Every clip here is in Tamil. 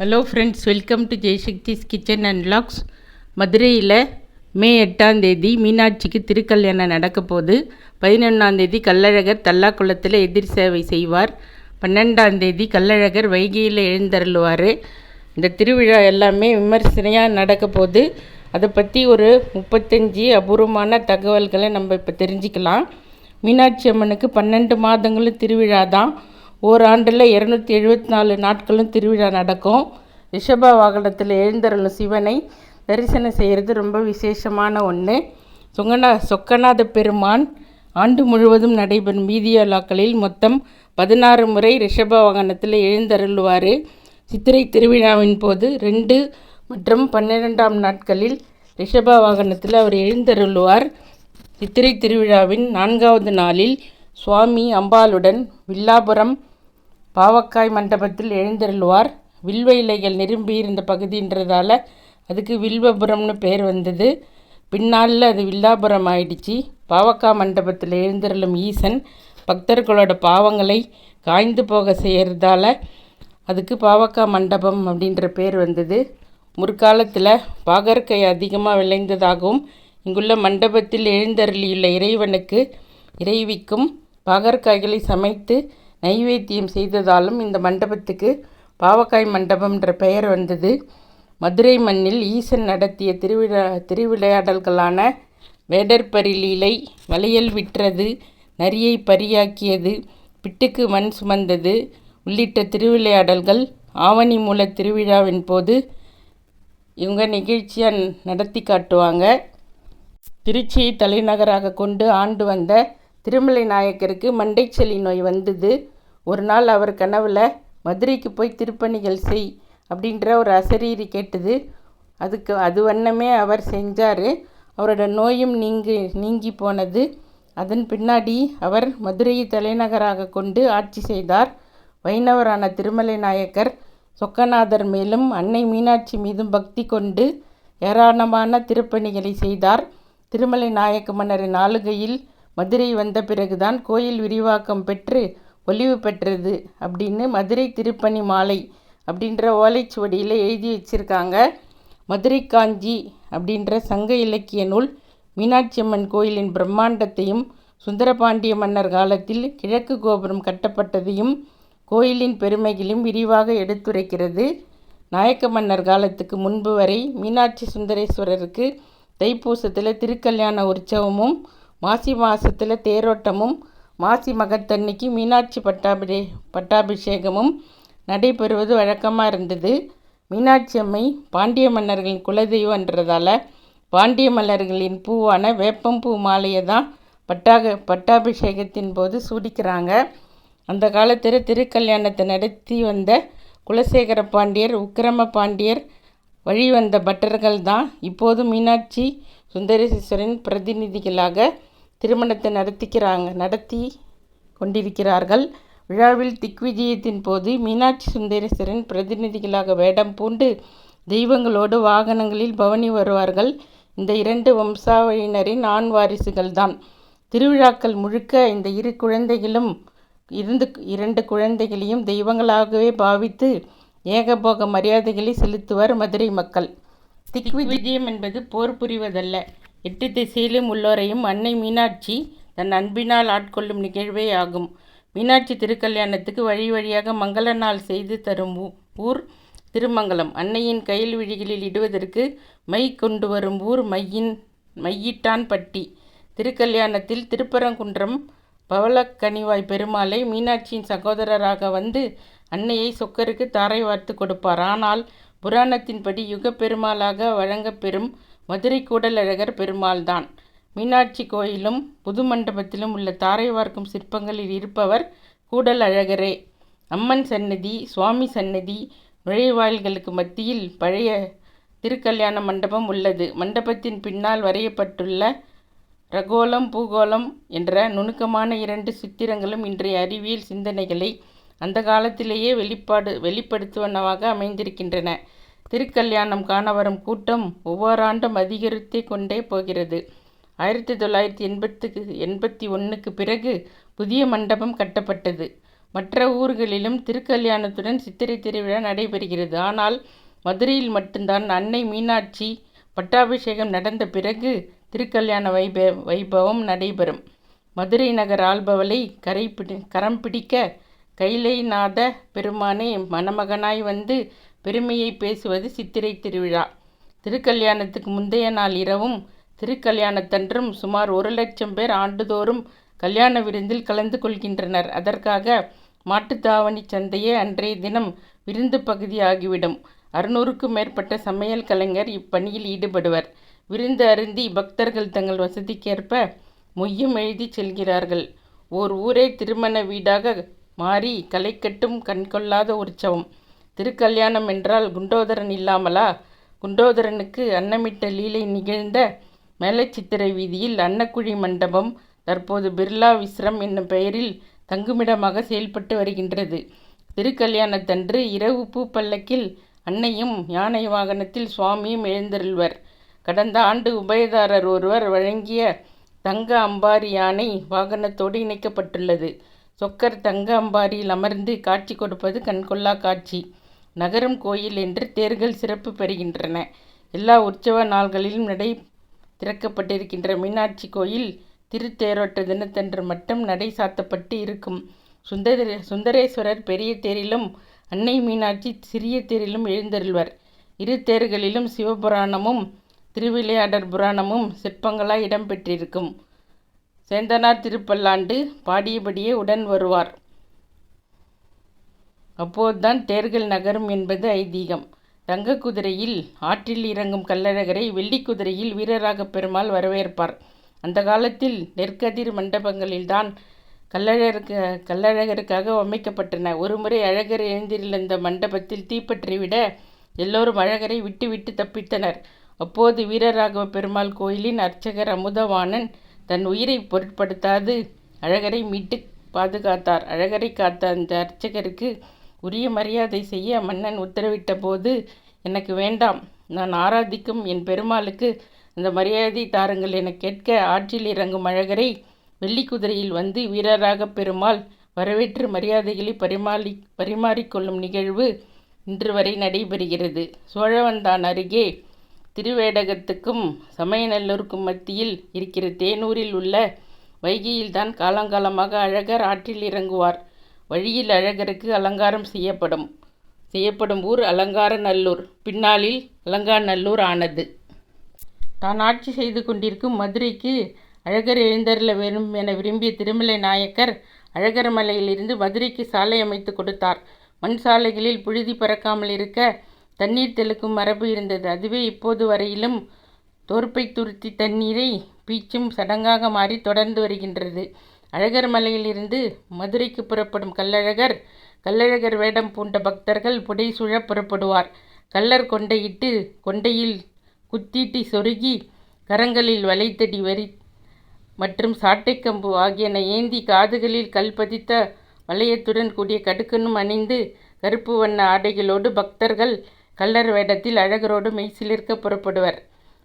Hello friends welcome to Jaishakthi's kitchen and vlogs மதுரையில் மே எட்டாம் தேதி மீனாட்சிக்கு திருக்கல்யாணம் நடக்க போது பதினொன்றாம் தேதி கள்ளழகர் தல்லாக்குளத்தில் எதிர் சேவை செய்வார். பன்னெண்டாம் தேதி கள்ளழகர் வைகையில் எழுந்தருள்வார். இந்த திருவிழா எல்லாமே விமர்சனையாக நடக்க போது அதை பற்றி ஒரு முப்பத்தஞ்சு அபூர்வமான தகவல்களை நம்ம இப்போ தெரிஞ்சுக்கலாம். மீனாட்சி அம்மனுக்கு பன்னெண்டு மாதங்களும் திருவிழா தான் ஓராண்டில் இரநூத்தி எழுபத்தி நாலு நாட்களும் திருவிழா நடக்கும். ரிஷப வாகனத்தில் எழுந்தருளும் சிவனை தரிசனம் செய்கிறது ரொம்ப விசேஷமான ஒன்று சொங்கநா சொக்கநாத பெருமான் ஆண்டு முழுவதும் நடைபெறும் வீதியோலாக்களில் மொத்தம் பதினாறு முறை ரிஷப வாகனத்தில் எழுந்தருள்வார். சித்திரை திருவிழாவின் போது ரெண்டு மற்றும் பன்னிரெண்டாம் நாட்களில் ரிஷப வாகனத்தில் அவர் எழுந்தருள்வார். சித்திரை திருவிழாவின் நான்காவது நாளில் சுவாமி அம்பாளுடன் வில்லாபுரம் பாவக்காய் மண்டபத்தில் எழுந்தருள்வார். வில்வ இலைகள் நிரம்பி இருந்த பகுதின்றதால அதுக்கு வில்வபுரம்னு பேர் வந்தது. பின்னாளில் அது வில்லாபுரம் ஆயிடுச்சு. பாவக்காய் மண்டபத்தில் எழுந்தருளும் ஈசன் பக்தர்களோட பாவங்களை காய்ந்து போக செய்கிறதால அதுக்கு பாவக்காய் மண்டபம் அப்படின்ற பேர் வந்தது. முற்காலத்தில் பாகற்கை அதிகமாக விளைந்ததாகவும் இங்குள்ள மண்டபத்தில் எழுந்தருளியுள்ள இறைவனுக்கு இறைவிக்கும் பாகற்காய்களை சமைத்து நைவேத்தியம் செய்ததாலும் இந்த மண்டபத்துக்கு பாவக்காய் மண்டபம் என்ற பெயர் வந்தது. மதுரை மண்ணில் ஈசன் நடத்திய திருவிழா திருவிளையாடல்களான வேடற்பரிலீலை வளையல் விற்றது நரியை பரியாக்கியது பிட்டுக்கு மண் சுமந்தது உள்ளிட்ட திருவிளையாடல்கள் ஆவணி மூல திருவிழாவின் போது இவங்க நிகழ்ச்சியாக நடத்தி காட்டுவாங்க. திருச்சியை தலைநகராக கொண்டு ஆண்டு வந்த திருமலை நாயக்கருக்கு மண்டைச்சளி நோய் வந்தது. ஒரு நாள் அவர் கனவில் மதுரைக்கு போய் திருப்பணிகள் செய் அப்படின்ற ஒரு அசரீரி கேட்டது. அதுக்கு அது வண்ணமே அவர் செஞ்சார். அவரோட நோயும் நீங்கி நீங்கி போனது. அதன் பின்னாடி அவர் மதுரையை தலைநகராக கொண்டு ஆட்சி செய்தார். வைணவரான திருமலை நாயக்கர் சொக்கநாதர் மேலும் அன்னை மீனாட்சி மீதும் பக்தி கொண்டு ஏராளமான திருப்பணிகளை செய்தார். திருமலை நாயக்க மன்னரின் ஆளுகையில் மதுரை வந்த பிறகுதான் கோயில் விரிவாக்கம் பெற்று ஒளிவு பெற்றது அப்படின்னு மதுரை திருப்பணி மாலை அப்படின்ற ஓலைச்சுவடியில் எழுதி வச்சுருக்காங்க. மதுரை காஞ்சி அப்படின்ற சங்க இலக்கிய நூல் மீனாட்சி அம்மன் கோயிலின் பிரம்மாண்டத்தையும் சுந்தரபாண்டிய மன்னர் காலத்தில் கிழக்கு கோபுரம் கட்டப்பட்டதையும் கோயிலின் பெருமைகளையும் விரிவாக எடுத்துரைக்கிறது. நாயக்க மன்னர் காலத்துக்கு முன்பு வரை மீனாட்சி சுந்தரேஸ்வரருக்கு தைப்பூசத்தில் திருக்கல்யாண உற்சவமும் மாசி மாதத்தில் தேரோட்டமும் மாசி மகத்தன்னைக்கு மீனாட்சி பட்டாபிஷே பட்டாபிஷேகமும் நடைபெறுவது வழக்கமாக இருந்தது. மீனாட்சி அம்மை பாண்டிய மன்னர்களின் குலதெய்வன்றதால பாண்டிய மன்னர்களின் பூவான வேப்பம்பூ மாலையை தான் பட்டாக பட்டாபிஷேகத்தின் போது சூடிக்கிறாங்க. அந்த காலத்தில் திருக்கல்யாணத்தை நடத்தி வந்த குலசேகர பாண்டியர் உக்கிரம பாண்டியர் வழிவந்த பட்டர்கள் தான் இப்போது மீனாட்சி சுந்தரேஸ்வரின் பிரதிநிதிகளாக திருமணத்தை நடத்திக்கிறாங்க நடத்தி கொண்டிருக்கிறார்கள். விழாவில் திக்விஜயத்தின் போது மீனாட்சி சுந்தரேஸ்வரின் பிரதிநிதிகளாக வேடம் பூண்டு தெய்வங்களோடு வாகனங்களில் பவனி வருவார்கள். இந்த இரண்டு வம்சாவளியினரின் ஆண் வாரிசுகள்தான். திருவிழாக்கள் முழுக்க இந்த இரு குழந்தைகளும் இருந்து இரண்டு குழந்தைகளையும் தெய்வங்களாகவே பாவித்து ஏகபோக மரியாதைகளை செலுத்துவர் மதுரை மக்கள். திக்விஜயம் என்பது போர் புரிவதல்ல. எட்டு திசையிலும் உள்ளோரையும் அன்னை மீனாட்சி தன் அன்பினால் ஆட்கொள்ளும் நிகழ்வே ஆகும். மீனாட்சி திருக்கல்யாணத்துக்கு வழி வழியாக மங்கள நாள் செய்து தரும் ஊர் திருமங்கலம். அன்னையின் கையில் விழிகளில் இடுவதற்கு மை கொண்டு வரும் ஊர் மையின் மையிட்டான்பட்டி திருக்கல்யாணத்தில் திருப்பரங்குன்றம் பவளக்கனிவாய் பெருமாளை மீனாட்சியின் சகோதரராக வந்து அன்னையை சொக்கருக்கு தாரை வார்த்து கொடுப்பார். ஆனால் புராணத்தின்படி யுக பெருமாளாக வழங்கப்பெறும் மதுரை கூடலழகர் பெருமாள்தான். மீனாட்சி கோயிலும் புது மண்டபத்திலும் உள்ள தாரை வார்க்கும் சிற்பங்களில் இருப்பவர் கூடல் அழகரே அம்மன் சன்னதி சுவாமி சன்னதி நுழைவாயில்களுக்கு மத்தியில் பழைய திருக்கல்யாண மண்டபம் உள்ளது. மண்டபத்தின் பின்னால் வரையப்பட்டுள்ள ரகோலம் பூகோளம் என்ற நுணுக்கமான இரண்டு சித்திரங்களும் இன்றைய அறிவியல் சிந்தனைகளை அந்த காலத்திலேயே வெளிப்பாடு வெளிப்படுத்துவனவாக அமைந்திருக்கின்றன. திருக்கல்யாணம் காண வரும் கூட்டம் ஒவ்வொரு ஆண்டும் அதிகரித்தே கொண்டே போகிறது ஆயிரத்தி தொள்ளாயிரத்தி எண்பத்துக்கு எண்பத்தி ஒன்றுக்கு பிறகு புதிய மண்டபம் கட்டப்பட்டது மற்ற ஊர்களிலும் திருக்கல்யாணத்துடன் சித்திரை திருவிழா நடைபெறுகிறது. ஆனால் மதுரையில் மட்டும்தான் அன்னை மீனாட்சி பட்டாபிஷேகம் நடந்த பிறகு திருக்கல்யாண வைப வைபவம் நடைபெறும். மதுரை நகர் ஆள்பவளை கரம் பிடிக்க கைலைநாத பெருமானே மணமகனாய் வந்து பெருமையை பேசுவது சித்திரை திருவிழா. திருக்கல்யாணத்துக்கு முந்தைய நாள் இரவும் திருக்கல்யாணத்தன்றும் சுமார் ஒரு லட்சம் பேர் ஆண்டுதோறும் கல்யாண விருந்தில் கலந்து கொள்கின்றனர். அதற்காக மாட்டுத்தாவணி சந்தையே அன்றைய தினம் விருந்து பகுதியாகிவிடும். அறுநூறுக்கும் மேற்பட்ட சமையல் கலைஞர் இப்பணியில் ஈடுபடுவர். விருந்து அருந்தி பக்தர்கள் தங்கள் வசதிக்கேற்ப மொய்யும் எழுதிச் செல்கிறார்கள். ஓர் ஊரே திருமண வீடாக மாறி களைக்கட்டும் கண்கொள்ளாத உற்சவம். திருக்கல்யாணம் என்றால் குண்டோதரன் இல்லாமலா? குண்டோதரனுக்கு அன்னமிட்ட லீலை நிகழ்ந்த மேலச்சித்திரை வீதியில் அன்னக்குழி மண்டபம் தற்போது பிர்லா விஸ்ரம் என்னும் பெயரில் தங்குமிடமாக செயல்பட்டு வருகின்றது. திருக்கல்யாணத்தன்று இரவு பூப்பல்லக்கில் அன்னையும் யானை வாகனத்தில் சுவாமியும் எழுந்தருள்வர். கடந்த ஆண்டு உபயதாரர் ஒருவர் வழங்கிய தங்க அம்பாரி யானை வாகனத்தோடு இணைக்கப்பட்டுள்ளது. சொக்கர் தங்க அம்பாரியில் அமர்ந்து காட்சி கொடுப்பது கண்கொள்ளா காட்சி. நகரும் கோயில் என்று தேர்கள் சிறப்பு பெறுகின்றன. எல்லா உற்சவ நாள்களிலும் நடை திறக்கப்பட்டிருக்கின்ற மீனாட்சி கோயில் திருத்தேரோட்ட தினத்தன்று மட்டும் நடை சாத்தப்பட்டு இருக்கும். சுந்தர சுந்தரேஸ்வரர் பெரிய தேரிலும் அன்னை மீனாட்சி சிறிய தேரிலும் எழுந்தருள்வர். இரு தேர்களிலும் சிவபுராணமும் திருவிளையாடற் புராணமும் சிற்பங்களாய் இடம்பெற்றிருக்கும். சேந்தனார் திருப்பல்லாண்டு பாடியபடியே உடன் வருவார். அப்போதுதான் தேர்கள் நகரும் என்பது ஐதீகம். தங்க குதிரையில் ஆற்றில் இறங்கும் கள்ளழகரை வெள்ளி குதிரையில் வீரராகப் பெருமாள் வரவேற்பார். அந்த காலத்தில் நெற்கதிர் மண்டபங்களில்தான் கள்ளழகருக்கு கள்ளழகருக்காக அமைக்கப்பட்டன. ஒருமுறை அழகர் எழுந்திருந்த மண்டபத்தில் தீப்பற்றிவிட எல்லோரும் அழகரை விட்டுவிட்டு தப்பித்தனர். அப்போது வீரராகவ பெருமாள் கோயிலின் அர்ச்சகர் அமுதவாணன் தன் உயிரைப் பொருட்படுத்தாது அழகரை மீட்டு பாதுகாத்தார். அழகரை காத்த அந்த அர்ச்சகருக்கு உரிய மரியாதை செய்ய மன்னன் உத்தரவிட்ட போது எனக்கு வேண்டாம் நான் ஆராதிக்கும் என் பெருமாளுக்கு அந்த மரியாதை தாருங்கள் எனக் கேட்க ஆற்றில் இறங்கும் அழகரை வெள்ளிக்குதிரையில் வந்து வீரராகப் பெருமாள் வரவேற்று மரியாதைகளை பரிமாறி பரிமாறிக்கொள்ளும் நிகழ்வு இன்று வரை நடைபெறுகிறது. சோழவந்தான் அருகே திருவேடகத்துக்கும் சமயநல்லூருக்கும் மத்தியில் இருக்கிற தேனூரில் உள்ள வைகையில்தான் காலங்காலமாக அழகர் ஆற்றில் இறங்குவார். வழியில் அழகருக்கு அலங்காரம் செய்யப்படும். செய்யப்படும் ஊர் அலங்கார நல்லூர் பின்னாளில் அலங்காநல்லூர் ஆனது. தான் ஆட்சி செய்து கொண்டிருக்கும் மதுரைக்கு அழகர் எழுந்தருள வேணும் என விரும்பிய திருமலை நாயக்கர் அழகர் மலையிலிருந்து மதுரைக்கு சாலை அமைத்துக் கொடுத்தார். மண் சாலைகளில் புழுதி பறக்காமல் இருக்க தண்ணீர் தெளிக்கும் மரபு இருந்தது. அதுவே இப்போது வரையிலும் தோற்பைத் துருத்தி தண்ணீரை பீச்சும் சடங்காக மாறி தொடர்ந்து வருகின்றது. அழகர் மலையிலிருந்து மதுரைக்கு புறப்படும் கள்ளழகர் கல்லழகர் வேடம் பூண்ட பக்தர்கள் புடைசூழ புறப்படுவார். கள்ளர் கொண்டையிட்டு கொண்டையில் குத்தீட்டி சொருகி கரங்களில் வலைத்தடி வரி மற்றும் சாட்டைக்கம்பு ஆகியன ஏந்தி காதுகளில் கல் பதித்த வளையத்துடன் கூடிய கடுக்கனும் அணிந்து கருப்பு வண்ண ஆடைகளோடு பக்தர்கள் கள்ளர் வேடத்தில் அழகரோடு மெய்சிலிருக்க புறப்படுவர்.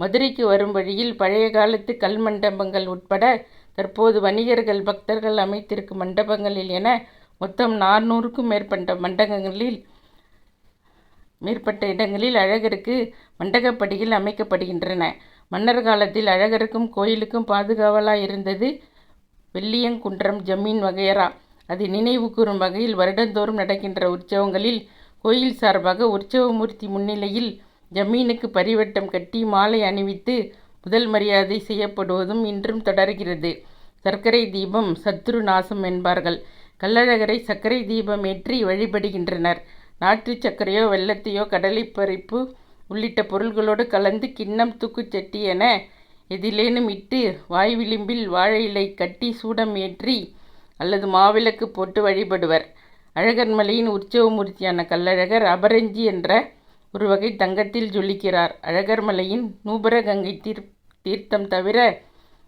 மதுரைக்கு வரும் வழியில் பழைய காலத்து கல் மண்டபங்கள் உட்பட தற்போது வணிகர்கள் பக்தர்கள் அமைத்திருக்கும் மண்டபங்களில் என மொத்தம் நானூறுக்கும் மேற்பட்ட மண்டபங்களில் மேற்பட்ட இடங்களில் அழகருக்கு மண்டகப்படிகள் அமைக்கப்படுகின்றன. மன்னர் காலத்தில் அழகருக்கும் கோயிலுக்கும் பாதுகாவலாக இருந்தது வெள்ளியங்குன்றம் ஜமீன் வகையறா. அது நினைவு கூறும் வகையில் வருடந்தோறும் நடக்கின்ற உற்சவங்களில் கோயில் சார்பாக உற்சவமூர்த்தி முன்னிலையில் ஜமீனுக்கு பரிவட்டம் கட்டி மாலை அணிவித்து முதல் மரியாதை செய்யப்படுவதும் இன்றும் தொடர்கிறது. சர்க்கரை தீபம் சத்ரு நாசம் என்பார்கள். கள்ளழகரை சர்க்கரை தீபம் ஏற்றி வழிபடுகின்றனர். நாட்டுச் சர்க்கரையோ வெள்ளத்தையோ கடலைப் பருப்பு உள்ளிட்ட பொருள்களோடு கலந்து கிண்ணம் தூக்குச்சட்டி என எதிலேனும் இட்டு வாய் விளிம்பில் வாழை இலை கட்டி சூடம் ஏற்றி அல்லது மாவிளக்கு போட்டு வழிபடுவர். அழகர்மலையின் உற்சவமூர்த்தியான கள்ளழகர் அபரஞ்சி என்ற ஒரு வகை தங்கத்தில் ஜொலிக்கிறார். அழகர்மலையின் நூபர கங்கை கங்கை தீர்த்தம் தவிர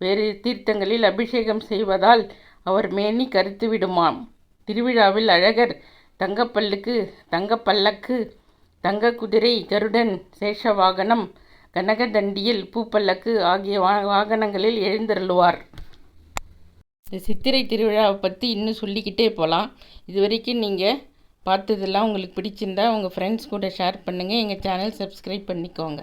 வேறு தீர்த்தங்களில் அபிஷேகம் செய்வதால் அவர் மேனி கறுத்துவிடுமாம். திருவிழாவில் அழகர் தங்கப்பல்லுக்கு தங்கப்பல்லக்கு தங்க குதிரை கருடன் சேஷ வாகனம் கனகதண்டியில் பூப்பல்லக்கு ஆகிய வாகனங்களில் எழுந்தருளுவார். இந்த சித்திரை திருவிழாவை பற்றி இன்னும் சொல்லிக்கிட்டே போகலாம் இது வரைக்கும் நீங்கள் பார்த்ததெல்லாம் உங்களுக்கு பிடிச்சிருந்தா உங்கள் ஃப்ரெண்ட்ஸ் கூட ஷேர் பண்ணுங்கள் எங்கள் சேனல் சப்ஸ்கிரைப் பண்ணிக்கோங்க